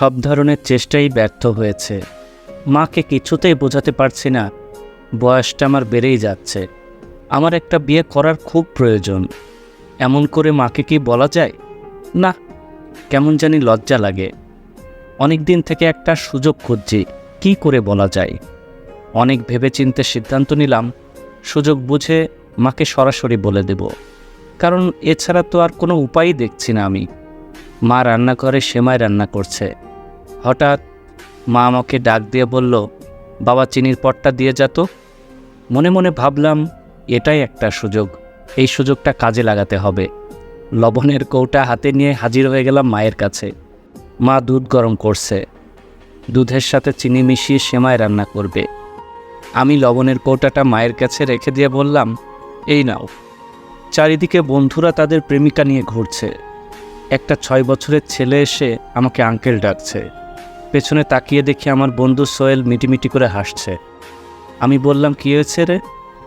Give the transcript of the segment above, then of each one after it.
সব ধরনের চেষ্টাই ব্যর্থ হয়েছে। মাকে কিছুতেই বোঝাতে পারছি না। বয়সটা আমার বেড়েই যাচ্ছে। আমার একটা বিয়ে করার খুব প্রয়োজন। এমন করে মাকে কি বলা যায়? না, কেমন জানি লজ্জা লাগে। অনেক দিন থেকে একটা সুযোগ খুঁজছি, কি করে বলা যায়? অনেক ভেবেচিন্তে সিদ্ধান্ত নিলাম। সুযোগ বুঝে মাকে সরাসরি বলে দেব। কারণ এছাড়া তো আর কোনো উপায়ই দেখছি না আমি। মা রান্নাঘরে সেমাই রান্না করছে। হঠাৎ মা আমাকে ডাক দিয়ে বলল, বাবা, চিনির পটটা দিয়ে যা তো। মনে মনে ভাবলাম, এটাই একটা সুযোগ। এই সুযোগটা কাজে লাগাতে হবে। লবণের কৌটা হাতে নিয়ে হাজির হয়ে গেলাম মায়ের কাছে। মা দুধ গরম করছে। দুধের সাথে চিনি মিশিয়ে সেমাই রান্না করবে। আমি লবণের কৌটাটা মায়ের কাছে রেখে দিয়ে বললাম, এই নাও। চারিদিকে বন্ধুরা তাদের প্রেমিকা নিয়ে ঘুরছে। একটা ছয় বছরের ছেলে এসে আমাকে আঙ্কেল ডাকছে। পেছনে তাকিয়ে দেখি আমার বন্ধু সোহেল মিটিমিটি করে হাসছে। আমি বললাম, কী হয়েছে রে?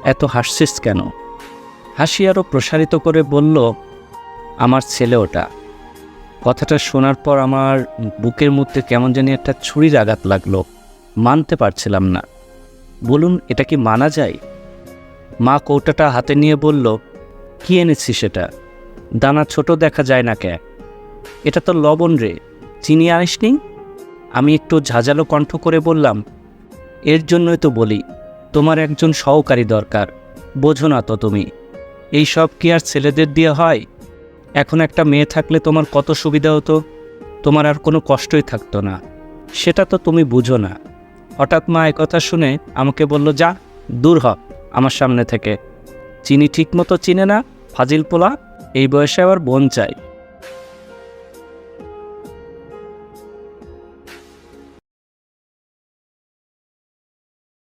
এত হাসছিস কেন? হাসি আরও প্রসারিত করে বলল, আমার ছেলে ওটা। কথাটা শোনার পর আমার বুকের মধ্যে কেমন জানি একটা ছুরির আঘাত লাগল। মানতে পারছিলাম না। বলুন, এটা কি মানা যায়? মা কৌটাটা হাতে নিয়ে বলল, কি এনেছি সেটা দানা ছোট দেখা যায় না কে? এটা তো লবণ রে। চিনি আনিসনি? আমি একটু ঝাঁঝালো কণ্ঠ করে বললাম, এর জন্যই তো বলি, তোমার একজন সহকারী দরকার, বোঝো না তো তুমি, এই সব কি আর ছেলেদের দিয়ে হয়? এখন একটা মেয়ে থাকলে তোমার কত সুবিধা হতো? তোমার আর কোনো কষ্টই থাকতো না, সেটা তো তুমি বুঝো না। হঠাৎ মা কথা শুনে আমাকে বলল, যা, দূর হ, আমার সামনে থেকে। চিনি ঠিকমতো চিনে না ফাজিল পোলা এই বয়সে আবার বোন চাই।